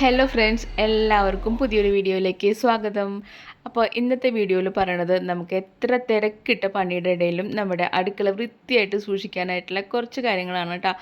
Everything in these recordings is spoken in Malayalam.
ഹലോ ഫ്രണ്ട്സ് എല്ലാവർക്കും പുതിയൊരു വീഡിയോയിലേക്ക് സ്വാഗതം. അപ്പോൾ ഇന്നത്തെ വീഡിയോയിൽ പറയണത് നമുക്ക് എത്ര തിരക്കിട്ട പണിയുടെ ഇടയിലും നമ്മുടെ അടുക്കള വൃത്തിയായിട്ട് സൂക്ഷിക്കാനായിട്ടുള്ള കുറച്ച് കാര്യങ്ങളാണ് കേട്ടോ.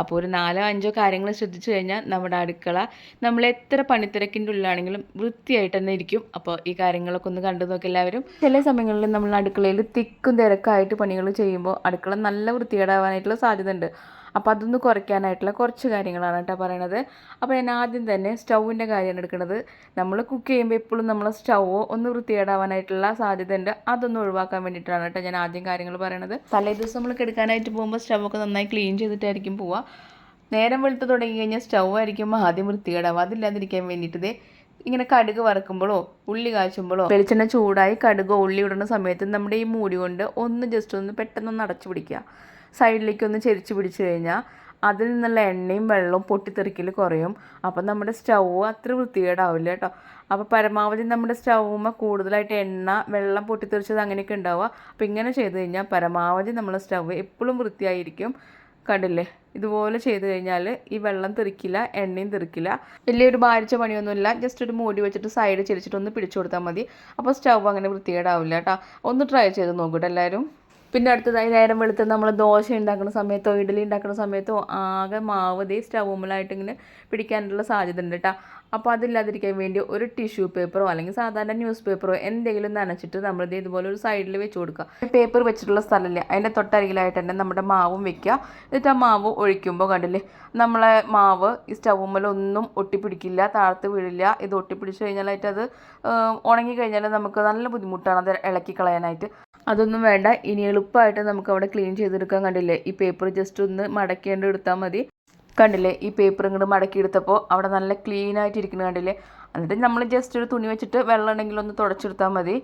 അപ്പോൾ ഒരു നാലോ അഞ്ചോ കാര്യങ്ങൾ ശ്രദ്ധിച്ചു കഴിഞ്ഞാൽ നമ്മുടെ അടുക്കള നമ്മൾ എത്ര പണിത്തിരക്കിന്റെ ഉള്ളിലാണെങ്കിലും വൃത്തിയായിട്ട് തന്നെ ഇരിക്കും. അപ്പോൾ ഈ കാര്യങ്ങളൊക്കെ ഒന്ന് കണ്ടു നോക്കി എല്ലാവരും. ചില സമയങ്ങളിൽ നമ്മൾ അടുക്കളയിൽ തിക്കും തിരക്കായിട്ട് പണികൾ ചെയ്യുമ്പോൾ അടുക്കള നല്ല വൃത്തികേടാവാനായിട്ടുള്ള സാധ്യത ഉണ്ട് അപ്പോൾ അതൊന്ന് കുറയ്ക്കാനായിട്ടുള്ള കുറച്ച് കാര്യങ്ങളാണ് കേട്ടോ പറയണത്. അപ്പോൾ ഞാൻ ആദ്യം തന്നെ സ്റ്റൗവിന്റെ കാര്യമാണ് എടുക്കുന്നത്. നമ്മൾ കുക്ക് ചെയ്യുമ്പോൾ എപ്പോഴും നമ്മൾ സ്റ്റൗവോ ഒന്ന് വൃത്തികേടാവാനായിട്ടുള്ള സാധ്യത ഉണ്ട്. അതൊന്ന് ഒഴിവാക്കാൻ വേണ്ടിയിട്ടാണ് കേട്ടോ ഞാൻ ആദ്യം കാര്യങ്ങൾ പറയണത്. തലേ ദിവസം നമ്മൾ കിടക്കാനായിട്ട് പോകുമ്പോൾ സ്റ്റൗവൊക്കെ നന്നായി ക്ലീൻ ചെയ്തിട്ടായിരിക്കും പോവുക നേരം വെളുത്ത് തുടങ്ങി കഴിഞ്ഞാൽ സ്റ്റൗ ആയിരിക്കും ആദ്യം വൃത്തികേടാവുക അതില്ലാതിരിക്കാൻ വേണ്ടിയിട്ട് ഇങ്ങനെ കടുക് വറക്കുമ്പോഴോ ഉള്ളി കാച്ചുമ്പോഴോ വെളിച്ചെണ്ണ ചൂടായി കടുകോ ഉള്ളി ഇടുന്ന സമയത്ത് നമ്മുടെ ഈ മൂടി കൊണ്ട് ഒന്ന് ജസ്റ്റ് ഒന്ന് പെട്ടെന്ന് അടച്ചു പിടിക്കുക. സൈഡിലേക്ക് ഒന്ന് ചെരിച്ച് പിടിച്ചു കഴിഞ്ഞാൽ അതിൽ നിന്നുള്ള എണ്ണയും വെള്ളവും പൊട്ടിത്തെറിക്കൽ കുറയും. അപ്പം നമ്മുടെ സ്റ്റൗ അത്ര വൃത്തികേടാവില്ല കേട്ടോ. അപ്പോൾ പരമാവധി നമ്മുടെ സ്റ്റൗമ്മ കൂടുതലായിട്ട് എണ്ണ വെള്ളം പൊട്ടിത്തെറിച്ചത് അങ്ങനെയൊക്കെ ഉണ്ടാവുക. അപ്പോൾ ഇങ്ങനെ ചെയ്ത് കഴിഞ്ഞാൽ പരമാവധി നമ്മുടെ സ്റ്റൗ എപ്പോഴും വൃത്തിയായിരിക്കും. കണ്ടില്ലേ? ഇതുപോലെ ചെയ്ത് കഴിഞ്ഞാൽ ഈ വെള്ളം തെറിക്കില്ല എണ്ണയും തെറിക്കില്ല. വലിയൊരു ഭാരിച്ച പണിയൊന്നുമില്ല. ജസ്റ്റ് ഒരു മൂടി വെച്ചിട്ട് സൈഡ് ചെരിച്ചിട്ട് ഒന്ന് പിടിച്ചു കൊടുത്താൽ മതി. അപ്പോൾ സ്റ്റൗ അങ്ങനെ വൃത്തികേടാവില്ല കേട്ടോ. ഒന്ന് ട്രൈ ചെയ്ത് നോക്കട്ടെ എല്ലാവരും. പിന്നെ അടുത്തതായി നേരം വെളുത്ത് നമ്മൾ ദോശ ഉണ്ടാക്കുന്ന സമയത്തോ ഇഡലി ഉണ്ടാക്കുന്ന സമയത്തോ ആകെ മാവ് ദേ സ്റ്റൗമ്മലായിട്ട് ഇങ്ങനെ പിടിക്കാനുള്ള സാധ്യത ഉണ്ട് കേട്ടോ അപ്പോൾ അതില്ലാതിരിക്കാൻ വേണ്ടി ഒരു ടിഷ്യൂ പേപ്പറോ അല്ലെങ്കിൽ സാധാരണ ന്യൂസ് പേപ്പറോ എന്തെങ്കിലും നനച്ചിട്ട് നമ്മൾ ഇത് ഇതുപോലെ ഒരു സൈഡിൽ വെച്ച് കൊടുക്കുക പേപ്പർ വെച്ചിട്ടുള്ള സ്ഥലമില്ല അതിന്റെ തൊട്ടരികിലായിട്ട് തന്നെ നമ്മുടെ മാവും വെക്കുക എന്നിട്ട് ആ മാവ് ഒഴിക്കുമ്പോൾ കണ്ടില്ലേ നമ്മളെ മാവ് ഈ സ്റ്റൗമ്മലൊന്നും ഒട്ടിപ്പിടിക്കില്ല താഴത്ത് വീഴില്ല. ഇത് ഒട്ടിപ്പിടിച്ച് കഴിഞ്ഞാലായിട്ട് അത് ഉണങ്ങി കഴിഞ്ഞാൽ നമുക്ക് നല്ല ബുദ്ധിമുട്ടാണ് അത് ഇളക്കി കളയാനായിട്ട്. അതൊന്നും വേണ്ട. ഇനി എളുപ്പമായിട്ട് നമുക്ക് അവിടെ ക്ലീൻ ചെയ്തെടുക്കാൻ കണ്ടില്ലേ? ഈ പേപ്പർ ജസ്റ്റ് ഒന്ന് മടക്കേണ്ടി എടുത്താൽ മതി. കണ്ടില്ലേ? ഈ പേപ്പർ ഇങ്ങോട്ട് മടക്കി എടുത്തപ്പോൾ അവിടെ നല്ല ക്ലീൻ ആയിട്ട് ഇരിക്കുന്നത് കണ്ടില്ലേ? എന്നിട്ട് നമ്മൾ ജസ്റ്റ് ഒരു തുണി വെച്ചിട്ട് വെള്ളം ഉണ്ടെങ്കിൽ ഒന്ന് തുടച്ചെടുത്താൽ മതി.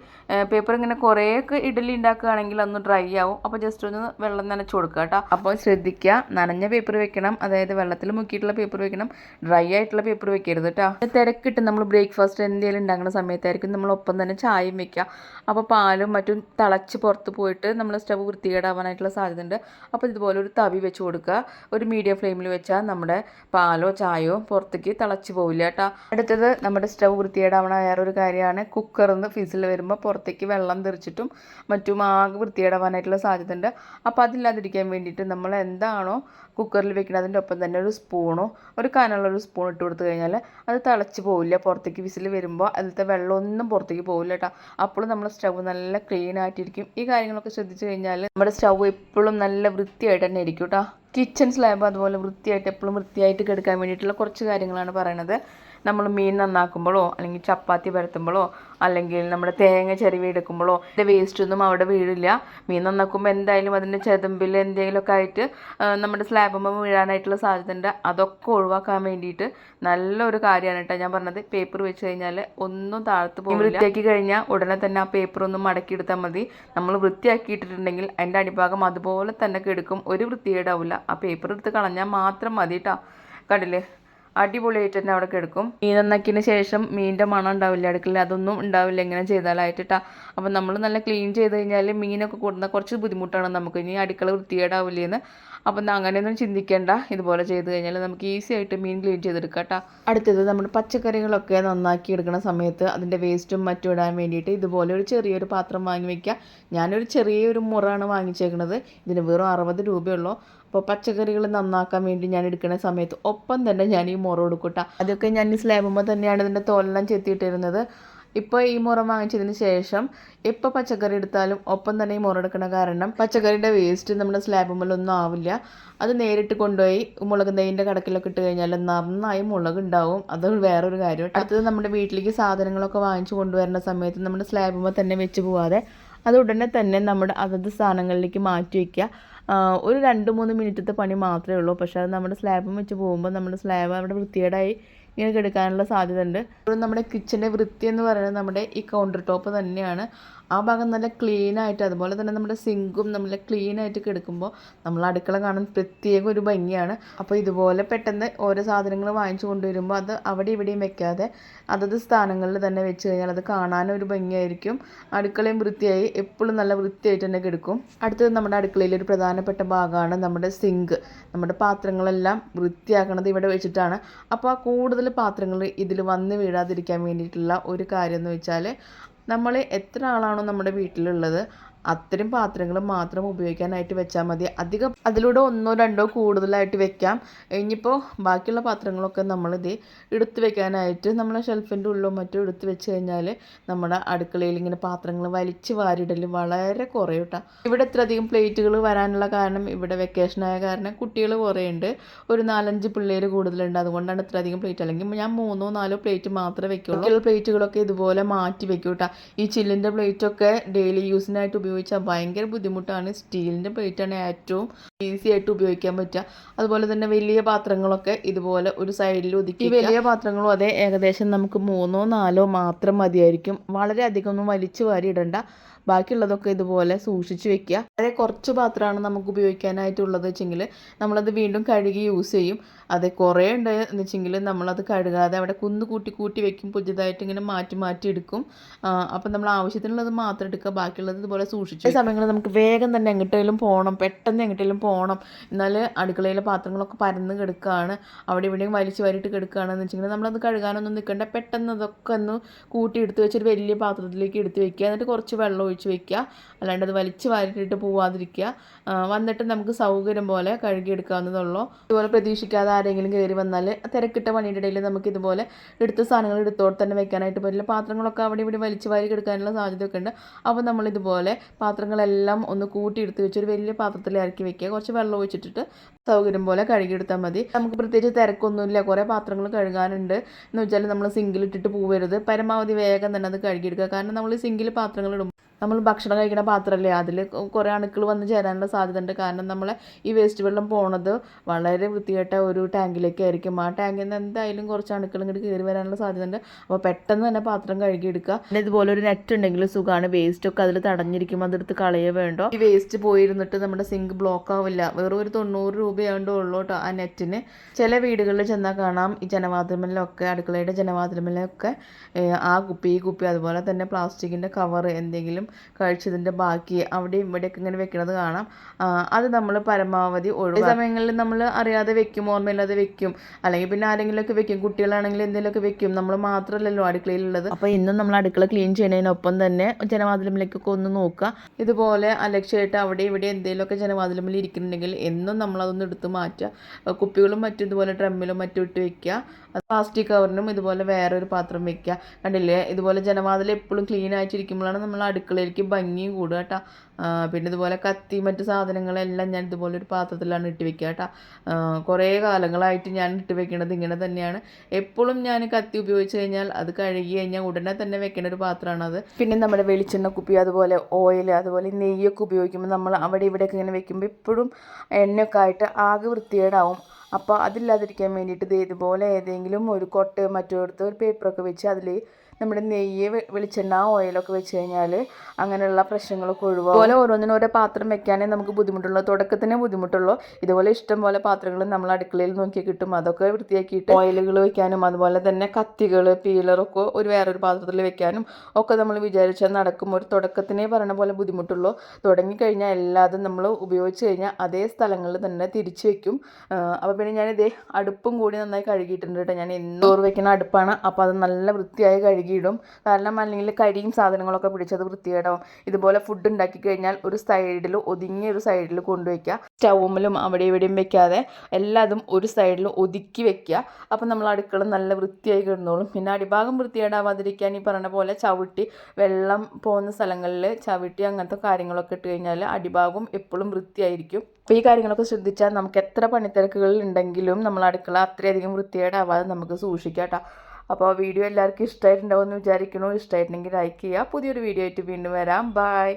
പേപ്പർ ഇങ്ങനെ കുറേയൊക്കെ ഇഡലി ഉണ്ടാക്കുകയാണെങ്കിൽ ഒന്ന് ഡ്രൈ ആവും. അപ്പോൾ ജസ്റ്റ് ഒന്ന് വെള്ളം നനച്ച് കൊടുക്കുക കേട്ടോ. അപ്പോൾ ശ്രദ്ധിക്കുക നനഞ്ഞ പേപ്പർ വെക്കണം. അതായത് വെള്ളത്തിൽ മുക്കിയിട്ടുള്ള പേപ്പർ വെക്കണം. ഡ്രൈ ആയിട്ടുള്ള പേപ്പർ വെക്കരുത് കേട്ടോ. തിരക്കിട്ട് നമ്മൾ ബ്രേക്ക്ഫാസ്റ്റ് എന്തെങ്കിലും ഉണ്ടാക്കുന്ന സമയത്തായിരിക്കും നമ്മൾ ഒപ്പം തന്നെ ചായയും വെക്കുക. അപ്പോൾ പാലും മറ്റും തിളച്ച് പുറത്ത് പോയിട്ട് നമ്മൾ സ്റ്റവ് വൃത്തികേടാവാനായിട്ടുള്ള സാധ്യത ഉണ്ട് അപ്പോൾ ഇതുപോലെ ഒരു തവി വെച്ച് കൊടുക്കുക. ഒരു മീഡിയം ഫ്ലെയിമിൽ വെച്ചാൽ നമ്മുടെ പാലോ ചായയോ പുറത്തേക്ക് തിളച്ച് പോവില്ല കേട്ടോ. അടുത്തത് നമ്മുടെ സ്റ്റവ് വൃത്തികേടാവണ വേറൊരു കാര്യമാണ്. കുക്കറിൽ നിന്ന് ഫിസിൽ വരുമ്പോൾ പുറത്തേക്ക് വെള്ളം തെറിച്ചിട്ടും മറ്റും ആകെ വൃത്തികേടാവാനായിട്ടുള്ള സാധ്യത ഉണ്ട് അപ്പോൾ അതില്ലാതിരിക്കാൻ വേണ്ടിയിട്ട് നമ്മൾ എന്താണോ കുക്കറിൽ വെക്കുന്നത് അതിന്റെ ഒപ്പം തന്നെ ഒരു സ്പൂണോ ഒരു കനുള്ള ഒരു സ്പൂൺ ഇട്ട് കൊടുത്തു കഴിഞ്ഞാൽ അത് തിളച്ച് പോവില്ല പുറത്തേക്ക് വിസിൽ വരുമ്പോൾ അതിലത്തെ വെള്ളമൊന്നും പുറത്തേക്ക് പോവില്ല കേട്ടോ അപ്പോൾ നമ്മൾ സ്റ്റവ് നല്ല ക്ലീൻ ആയിട്ടിരിക്കും. ഈ കാര്യങ്ങളൊക്കെ ശ്രദ്ധിച്ചു കഴിഞ്ഞാൽ നമ്മുടെ സ്റ്റവ് എപ്പോഴും നല്ല വൃത്തിയായിട്ട് തന്നെ ഇരിക്കും കേട്ടോ കിച്ചൺ സ്ലാബ് അതുപോലെ വൃത്തിയായിട്ട് എപ്പോഴും വൃത്തിയായിട്ട് കിടക്കാൻ വേണ്ടിയിട്ടുള്ള കുറച്ച് കാര്യങ്ങളാണ് പറയണത്. നമ്മൾ മീൻ നന്നാക്കുമ്പോഴോ അല്ലെങ്കിൽ ചപ്പാത്തി പരത്തുമ്പോഴോ അല്ലെങ്കിൽ നമ്മുടെ തേങ്ങ ചെറിയ എടുക്കുമ്പോഴോ അതിന്റെ വേസ്റ്റ് ഒന്നും അവിടെ വീഴില്ല. മീൻ നന്നാക്കുമ്പോൾ എന്തായാലും അതിന്റെ ചെതമ്പിൽ എന്തെങ്കിലുമൊക്കെ ആയിട്ട് നമ്മുടെ സ്ലാബുമ്പോൾ വീഴാനായിട്ടുള്ള സാധ്യത ഉണ്ട് അതൊക്കെ ഒഴിവാക്കാൻ വേണ്ടിയിട്ട് നല്ലൊരു കാര്യമാണ് കേട്ടോ ഞാൻ പറഞ്ഞത്. പേപ്പർ വെച്ച് കഴിഞ്ഞാൽ ഒന്നും താഴ്ത്ത് പോകും വൃത്തിയാക്കി കഴിഞ്ഞാൽ ഉടനെ തന്നെ ആ പേപ്പർ ഒന്ന് മടക്കിയെടുത്താൽ മതി. നമ്മൾ വൃത്തിയാക്കിയിട്ടിട്ടുണ്ടെങ്കിൽ അതിന്റെ അടിഭാഗം അതുപോലെ തന്നെ കെടുക്കും. ഒരു വൃത്തികേടാവില്ല ആ പേപ്പർ എടുത്ത് കളഞ്ഞാൽ മാത്രം മതി കേട്ടോ കണ്ടില്ലേ? അടിപൊളിയായിട്ട് തന്നെ അവിടെ കിടക്കും. മീൻ നന്നാക്കിയതിന് ശേഷം മീനിന്റെ മണം ഉണ്ടാവില്ല. അടുക്കളയിൽ അതൊന്നും ഉണ്ടാവില്ല. ഇങ്ങനെ ചെയ്താലായിട്ടാ അപ്പം നമ്മൾ നല്ല ക്ലീൻ ചെയ്ത് കഴിഞ്ഞാൽ മീനൊക്കെ കൂടുന്ന കുറച്ച് ബുദ്ധിമുട്ടാണ് നമുക്ക്. ഇനി അടുക്കള വൃത്തികേടാവില്ലേന്ന് അപ്പം അങ്ങനെയൊന്നും ചിന്തിക്കേണ്ട. ഇതുപോലെ ചെയ്ത് കഴിഞ്ഞാൽ നമുക്ക് ഈസി ആയിട്ട് മീൻ ക്ലീൻ ചെയ്തെടുക്കാം കേട്ടോ അടുത്തത് നമ്മുടെ പച്ചക്കറികളൊക്കെ നന്നാക്കി എടുക്കുന്ന സമയത്ത് അതിന്റെ വേസ്റ്റും മറ്റും ഇടാൻ വേണ്ടിയിട്ട് ഇതുപോലെ ഒരു ചെറിയൊരു പാത്രം വാങ്ങി വയ്ക്കുക ഞാനൊരു ചെറിയൊരു മുറാണ് വാങ്ങിച്ചേക്കുന്നത് ഇതിന് വെറും അറുപത് രൂപയുള്ളൂ. അപ്പോൾ പച്ചക്കറികൾ നന്നാക്കാൻ വേണ്ടി ഞാൻ എടുക്കുന്ന സമയത്ത് ഒപ്പം തന്നെ ഞാൻ ഈ മുറ കൊടുക്കട്ടെ അതൊക്കെ ഞാൻ ഈ സ്ലാബുമ്പോൾ തന്നെയാണ് ഇതിന്റെ തോലെല്ലാം ചെത്തിയിട്ടിരുന്നത്. ഇപ്പോൾ ഈ മുറം വാങ്ങിച്ചതിന് ശേഷം എപ്പോൾ പച്ചക്കറി എടുത്താലും ഒപ്പം തന്നെ ഈ മുറം എടുക്കണ കാരണം പച്ചക്കറിയുടെ വേസ്റ്റ് നമ്മുടെ സ്ലാബുമ്മലൊന്നും ആവില്ല. അത് നേരിട്ട് കൊണ്ടുപോയി മുളക് നെയ്യിന്റെ കടക്കിലൊക്കെ ഇട്ട് കഴിഞ്ഞാൽ നന്നായി മുളക് ഉണ്ടാവും. അത് വേറൊരു കാര്യം. അടുത്തത് നമ്മുടെ വീട്ടിലേക്ക് സാധനങ്ങളൊക്കെ വാങ്ങിച്ചു കൊണ്ടുവരുന്ന സമയത്ത് നമ്മുടെ സ്ലാബുമ്മ തന്നെ വെച്ച് പോവാതെ അത് ഉടനെ തന്നെ നമ്മുടെ അതത് സ്ഥാനങ്ങളിലേക്ക് മാറ്റി വയ്ക്കുക ഒരു രണ്ട് മൂന്ന് മിനിറ്റത്തെ പണി മാത്രമേ ഉള്ളൂ. പക്ഷേ അത് നമ്മുടെ സ്ലാബും വെച്ച് പോകുമ്പോൾ നമ്മുടെ സ്ലാബ് അവിടെ വൃത്തികേടായി ഇങ്ങനെ കിടക്കാനുള്ള സാധ്യത ഉണ്ട് നമ്മുടെ കിച്ചന്റെ വൃത്തി എന്ന് പറയുന്നത് നമ്മുടെ ഈ കൗണ്ടർ ടോപ്പ് തന്നെയാണ്. ആ ഭാഗം നല്ല ക്ലീൻ ആയിട്ട് അതുപോലെ തന്നെ നമ്മുടെ സിങ്കും നമ്മൾ ക്ലീൻ ആയിട്ട് കിടക്കുമ്പോൾ നമ്മൾ അടുക്കള കാണാൻ പ്രത്യേക ഒരു ഭംഗിയാണ്. അപ്പോൾ ഇതുപോലെ പെട്ടെന്ന് ഓരോ സാധനങ്ങൾ വാങ്ങിച്ചു കൊണ്ടുവരുമ്പോൾ അത് അവിടെ ഇവിടെയും വെക്കാതെ അതത് സ്ഥാനങ്ങളിൽ തന്നെ വെച്ച് കഴിഞ്ഞാൽ അത് ഒരു ഭംഗിയായിരിക്കും. അടുക്കളയും വൃത്തിയായി എപ്പോഴും നല്ല വൃത്തിയായിട്ട് തന്നെ കിടക്കും. അടുത്തത് നമ്മുടെ അടുക്കളയിലെ ഒരു പ്രധാനപ്പെട്ട ഭാഗമാണ് നമ്മുടെ സിങ്ക് നമ്മുടെ പാത്രങ്ങളെല്ലാം വൃത്തിയാക്കണത് ഇവിടെ വെച്ചിട്ടാണ്. അപ്പോൾ ആ കൂടുതൽ പാത്രങ്ങൾ ഇതിൽ വന്ന് വീഴാതിരിക്കാൻ വേണ്ടിയിട്ടുള്ള ഒരു കാര്യം എന്ന് വെച്ചാൽ നമ്മൾ എത്ര ആളാണോ നമ്മുടെ വീട്ടിലുള്ളത് അത്തരം പാത്രങ്ങൾ മാത്രം ഉപയോഗിക്കാനായിട്ട് വെച്ചാൽ മതി. അധികം അതിലൂടെ ഒന്നോ രണ്ടോ കൂടുതലായിട്ട് വെക്കാം. ഇനിയിപ്പോൾ ബാക്കിയുള്ള പാത്രങ്ങളൊക്കെ നമ്മളിത് എടുത്ത് വെക്കാനായിട്ട് നമ്മളെ ഷെൽഫിന്റെ ഉള്ളിലോ മറ്റോ എടുത്ത് വെച്ച് കഴിഞ്ഞാൽ നമ്മുടെ അടുക്കളയിൽ ഇങ്ങനെ പാത്രങ്ങൾ വലിച്ച് വാരിടൽ വളരെ കുറേ കേട്ടോ ഇവിടെ ഇത്രയധികം പ്ലേറ്റുകൾ വരാനുള്ള കാരണം ഇവിടെ വെക്കേഷനായ കാരണം കുട്ടികൾ കുറേ ഉണ്ട് ഒരു നാലഞ്ച് പിള്ളേർ കൂടുതലുണ്ട്. അതുകൊണ്ടാണ് ഇത്രയധികം പ്ലേറ്റ്. അല്ലെങ്കിൽ ഞാൻ മൂന്നോ നാലോ പ്ലേറ്റ് മാത്രമേ വെക്കുള്ളൂ. പ്ലേറ്റുകളൊക്കെ ഇതുപോലെ മാറ്റി വെക്കൂട്ടാ. കേട്ടോ ഈ ചില്ലിന്റെ പ്ലേറ്റൊക്കെ ഡെയിലി യൂസിനായിട്ട് ഉപയോഗിച്ചാൽ ഭയങ്കര ബുദ്ധിമുട്ടാണ്. സ്റ്റീലിന്റെ പ്ലേറ്റാണ് ഏറ്റവും ഈസി ആയിട്ട് ഉപയോഗിക്കാൻ പറ്റുക. അതുപോലെ തന്നെ വലിയ പാത്രങ്ങളൊക്കെ ഇതുപോലെ ഒരു സൈഡിൽ ഒതുക്കി വലിയ പാത്രങ്ങളും അതെ ഏകദേശം നമുക്ക് മൂന്നോ നാലോ മാത്രം മതിയായിരിക്കും. വളരെ അധികം ഒന്നും വലിച്ചു വാരി ഇടണ്ട. ബാക്കിയുള്ളതൊക്കെ ഇതുപോലെ സൂക്ഷിച്ച് വെക്കുക. വളരെ കുറച്ച് പാത്രമാണ് നമുക്ക് ഉപയോഗിക്കാനായിട്ടുള്ളത് വെച്ചെങ്കിൽ നമ്മളത് വീണ്ടും കഴുകി യൂസ് ചെയ്യും. അത് കുറേ ഉണ്ട് എന്ന് വെച്ചെങ്കിൽ നമ്മളത് കഴുകാതെ അവിടെ കുന്ന് കൂട്ടി കൂട്ടി വെക്കും. പുതിയതായിട്ട് ഇങ്ങനെ മാറ്റി മാറ്റി എടുക്കും. അപ്പം നമ്മൾ ആവശ്യത്തിനുള്ളത് മാത്രം എടുക്കുക. ബാക്കിയുള്ളത് ഇതുപോലെ സൂക്ഷിച്ചു സമയങ്ങളിൽ നമുക്ക് വേഗം തന്നെ എങ്ങോട്ടേലും പോകണം. പെട്ടെന്ന് എങ്ങോട്ടേലും പോകണം. എന്നാൽ അടുക്കളയിലെ പാത്രങ്ങളൊക്കെ പരന്ന് കിടക്കുകയാണ്. അവിടെ ഇവിടെയും വലിച്ചു വാരിയിട്ട് കിടക്കുകയാണെന്ന് വെച്ചിട്ടുണ്ടെങ്കിൽ നമ്മളത് കഴുകാനൊന്നും നിൽക്കേണ്ട. പെട്ടെന്ന് അതൊക്കെ ഒന്ന് കൂട്ടി എടുത്ത് വെച്ചൊരു വലിയ പാത്രത്തിലേക്ക് എടുത്ത് വെക്കുക. എന്നിട്ട് കുറച്ച് വെള്ളം ഒഴിച്ച് വെക്കുക. അല്ലാണ്ട് അത് വലിച്ചു വാരിട്ടിട്ട് പോവാതിരിക്കുക. വന്നിട്ട് നമുക്ക് സൗകര്യം പോലെ കഴുകിയെടുക്കാവുന്നതുള്ളൂ. ഇതുപോലെ പ്രതീക്ഷിക്കാതെ ആരെങ്കിലും കയറി വന്നാൽ തിരക്കിട്ട പണിയുടെ ഇടയിൽ നമുക്ക് ഇതുപോലെ എടുത്ത സാധനങ്ങൾ എടുത്തോടെ തന്നെ വെക്കാനായിട്ട് പറ്റില്ല. പാത്രങ്ങളൊക്കെ അവിടെ ഇവിടെ വലിച്ചു വാരി എടുക്കാനുള്ള സാധ്യതയൊക്കെ ഉണ്ട്. അപ്പോൾ നമ്മൾ ഇതുപോലെ പാത്രങ്ങളെല്ലാം ഒന്ന് കൂട്ടിയെടുത്ത് വെച്ച് ഒരു വലിയ പാത്രത്തിൽ ഇറക്കി വെക്കുക. കുറച്ച് വെള്ളം ഒഴിച്ചിട്ടിട്ട് സൗകര്യം പോലെ കഴുകിയെടുത്താൽ മതി. നമുക്ക് പ്രത്യേകിച്ച് തിരക്കൊന്നുമില്ല. കുറേ പാത്രങ്ങൾ കഴുകാനുണ്ട്. എന്ന് വെച്ചാൽ നമ്മൾ സിങ്കിലിട്ടിട്ട് പോവരുത്. പരമാവധി വേഗം തന്നെ അത് കഴുകിയെടുക്കുക. കാരണം നമ്മൾ സിങ്കിൽ പാത്രങ്ങൾ ഇടും നമ്മൾ ഭക്ഷണം കഴിക്കുന്ന പാത്രമല്ലേ അതിൽ കുറേ അണുക്കൾ വന്ന് ചേരാനുള്ള സാധ്യത ഉണ്ട് കാരണം നമ്മളെ ഈ വേസ്റ്റ് വെള്ളം പോണത് വളരെ വൃത്തികെട്ട ഒരു ടാങ്കിലേക്കായിരിക്കും. ആ ടാങ്കിൽ നിന്ന് എന്തായാലും കുറച്ച് അണുക്കൾ ഇങ്ങോട്ട് കയറി വരാനുള്ള സാധ്യത ഉണ്ട് അപ്പോൾ പെട്ടെന്ന് തന്നെ പാത്രം കഴുകിയെടുക്കുക. പിന്നെ ഇതുപോലെ ഒരു നെറ്റ് ഉണ്ടെങ്കിൽ സുഖമാണ്. വേസ്റ്റ് ഒക്കെ അതിൽ തടഞ്ഞിരിക്കും. അതെടുത്ത് കളയേ വേണ്ടോ? ഈ വേസ്റ്റ് പോയിരുന്നിട്ട് നമ്മുടെ സിങ്ക് ബ്ലോക്ക് ആവില്ല. വെറും ഒരു തൊണ്ണൂറ് രൂപയാണ്ടോ ഉള്ളൂ കേട്ടോ ആ നെറ്റിന് ചില വീടുകളിൽ ചെന്നാൽ കാണാം. ഈ ജനവാതിലുമല്ലൊക്കെ അടുക്കളയുടെ ജനവാതിലുമല്ലൊക്കെ ആ കുപ്പി ഈ കുപ്പി അതുപോലെ തന്നെ പ്ലാസ്റ്റിക്കിന്റെ കവർ എന്തെങ്കിലും കഴിച്ചതിന്റെ ബാക്കി അവിടെയും ഇവിടെയൊക്കെ ഇങ്ങനെ വെക്കുന്നത് കാണാം. അത് നമ്മൾ പരമാവധി ഒഴിവ് സമയങ്ങളിൽ നമ്മൾ അറിയാതെ വെക്കും ഓർമ്മയില്ലാതെ വെക്കും. അല്ലെങ്കിൽ പിന്നെ ആരെങ്കിലുമൊക്കെ വെക്കും കുട്ടികളാണെങ്കിൽ എന്തെങ്കിലുമൊക്കെ വെക്കും. നമ്മൾ മാത്രമല്ലല്ലോ അടുക്കളയിലുള്ളത്. അപ്പോൾ ഇന്നും നമ്മൾ അടുക്കള ക്ലീൻ ചെയ്യുന്നതിനൊപ്പം തന്നെ ജനവാതിലുമിലേക്കൊക്കെ ഒന്ന് നോക്കുക. ഇതുപോലെ അലക്ഷ്യമായിട്ട് അവിടെ ഇവിടെ എന്തെങ്കിലുമൊക്കെ ജനവാതിലുമിൽ ഇരിക്കുന്നുണ്ടെങ്കിൽ എന്നും നമ്മളതൊന്ന് എടുത്ത് മാറ്റുക. കുപ്പികളും മറ്റും ഇതുപോലെ ഡ്രമ്മിലും മറ്റും ഇട്ട് വെക്കുക. പ്ലാസ്റ്റിക് കവറിനും ഇതുപോലെ വേറൊരു പാത്രം വെക്കുക. കണ്ടില്ലേ? ഇതുപോലെ ജനവാതിൽ എപ്പോഴും ക്ലീൻ ആയിട്ടിരിക്കുമ്പോഴാണ് നമ്മൾ അടുക്കളയിലേക്ക് ഭംഗിയും കൂടുക കേട്ടോ. പിന്നെ ഇതുപോലെ കത്തി മറ്റു സാധനങ്ങളെല്ലാം ഞാൻ ഇതുപോലെ ഒരു പാത്രത്തിലാണ് ഇട്ട് വെക്കുക കേട്ടോ. കുറേ കാലങ്ങളായിട്ട് ഞാൻ ഇട്ട് വെക്കുന്നത് ഇങ്ങനെ തന്നെയാണ്. എപ്പോഴും ഞാൻ കത്തി ഉപയോഗിച്ച് കഴിഞ്ഞാൽ അത് കഴുകി കഴിഞ്ഞാൽ ഉടനെ തന്നെ വെക്കുന്ന ഒരു പാത്രമാണ് അത്. പിന്നെ നമ്മുടെ വെളിച്ചെണ്ണ കുപ്പി അതുപോലെ ഓയിൽ അതുപോലെ നെയ്യൊക്കെ ഉപയോഗിക്കുമ്പോൾ നമ്മൾ അവിടെ ഇവിടെയൊക്കെ ഇങ്ങനെ വെക്കുമ്പോൾ എപ്പോഴും എണ്ണയൊക്കെ ആയിട്ട് ആകെ വൃത്തികേടാവും. അപ്പോൾ അതില്ലാതിരിക്കാൻ വേണ്ടിയിട്ട് ഇത് ഇതുപോലെ ഏതെങ്കിലും ഒരു കൊട്ടയോ മറ്റോ എടുത്ത് ഒരു പേപ്പറൊക്കെ വെച്ച് അതിൽ നമ്മുടെ നെയ്യ് വെളിച്ചെണ്ണ ഓയിലൊക്കെ വെച്ച് കഴിഞ്ഞാൽ അങ്ങനെയുള്ള പ്രശ്നങ്ങളൊക്കെ ഒഴിവാകും അതുപോലെ ഓരോന്നിനും ഓരോ പാത്രം വെക്കാനേ നമുക്ക് ബുദ്ധിമുട്ടുള്ളൂ. തുടക്കത്തിനേ ബുദ്ധിമുട്ടുള്ളൂ. ഇതുപോലെ ഇഷ്ടം പോലെ പാത്രങ്ങൾ നമ്മൾ അടുക്കളയിൽ നോക്കി കിട്ടും. അതൊക്കെ വൃത്തിയാക്കിയിട്ട് ഓയിലുകൾ വെക്കാനും അതുപോലെ തന്നെ കത്തികൾ പീലറൊക്കെ ഒരു വേറൊരു പാത്രത്തിൽ വെക്കാനും ഒക്കെ നമ്മൾ വിചാരിച്ചാൽ നടക്കും. ഒരു തുടക്കത്തിനേ പറഞ്ഞ പോലെ ബുദ്ധിമുട്ടുള്ളൂ. തുടങ്ങിക്കഴിഞ്ഞാൽ എല്ലാതും നമ്മൾ ഉപയോഗിച്ച് കഴിഞ്ഞാൽ അതേ സ്ഥലങ്ങളിൽ തന്നെ തിരിച്ചു വെക്കും. അപ്പോൾ പിന്നെ ഞാൻ ഞാനിതേ അടുപ്പും കൂടി നന്നായി കഴുകിയിട്ടുണ്ട് കേട്ടോ. ഞാൻ എന്തോറ് വെക്കുന്ന അടുപ്പാണ്. അപ്പോൾ അത് നല്ല വൃത്തിയായി കഴുകി കഴുകിയിടും കാരണം അല്ലെങ്കിൽ കരിയും സാധനങ്ങളൊക്കെ പിടിച്ചത് വൃത്തികേടാവും. ഇതുപോലെ ഫുഡ് ഉണ്ടാക്കി കഴിഞ്ഞാൽ ഒരു സൈഡിൽ ഒതുങ്ങിയ ഒരു സൈഡിൽ കൊണ്ടുവയ്ക്കുക. സ്റ്റൗമിലും അവിടെ ഇവിടെയും വെക്കാതെ എല്ലാതും ഒരു സൈഡിൽ ഒതുക്കി വെക്കുക. അപ്പം നമ്മൾ അടുക്കള നല്ല വൃത്തിയായി കിടന്നോളും. പിന്നെ അടിഭാഗം വൃത്തികേടാവാതിരിക്കാൻ ഈ പറഞ്ഞ പോലെ ചവിട്ടി വെള്ളം പോകുന്ന സ്ഥലങ്ങളിൽ ചവിട്ടി അങ്ങനത്തെ കാര്യങ്ങളൊക്കെ ഇട്ട് കഴിഞ്ഞാൽ അടിഭാഗം എപ്പോഴും വൃത്തിയായിരിക്കും. അപ്പോൾ ഈ കാര്യങ്ങളൊക്കെ ശ്രദ്ധിച്ചാൽ നമുക്ക് എത്ര പണിത്തിരക്കുകൾ ഉണ്ടെങ്കിലും നമ്മൾ അടുക്കള അത്രയധികം വൃത്തികേടാവാതെ നമുക്ക് സൂക്ഷിക്കാം കേട്ടോ. അപ്പോൾ വീഡിയോ എല്ലാവർക്കും ഇഷ്ടമായിട്ടുണ്ടാവുമെന്ന് വിചാരിക്കുന്നു. ഇഷ്ടമായിട്ടുണ്ടെങ്കിൽ ലൈക്ക് ചെയ്യുക. പുതിയൊരു വീഡിയോ ആയിട്ട് വീണ്ടും വരാം. ബായ്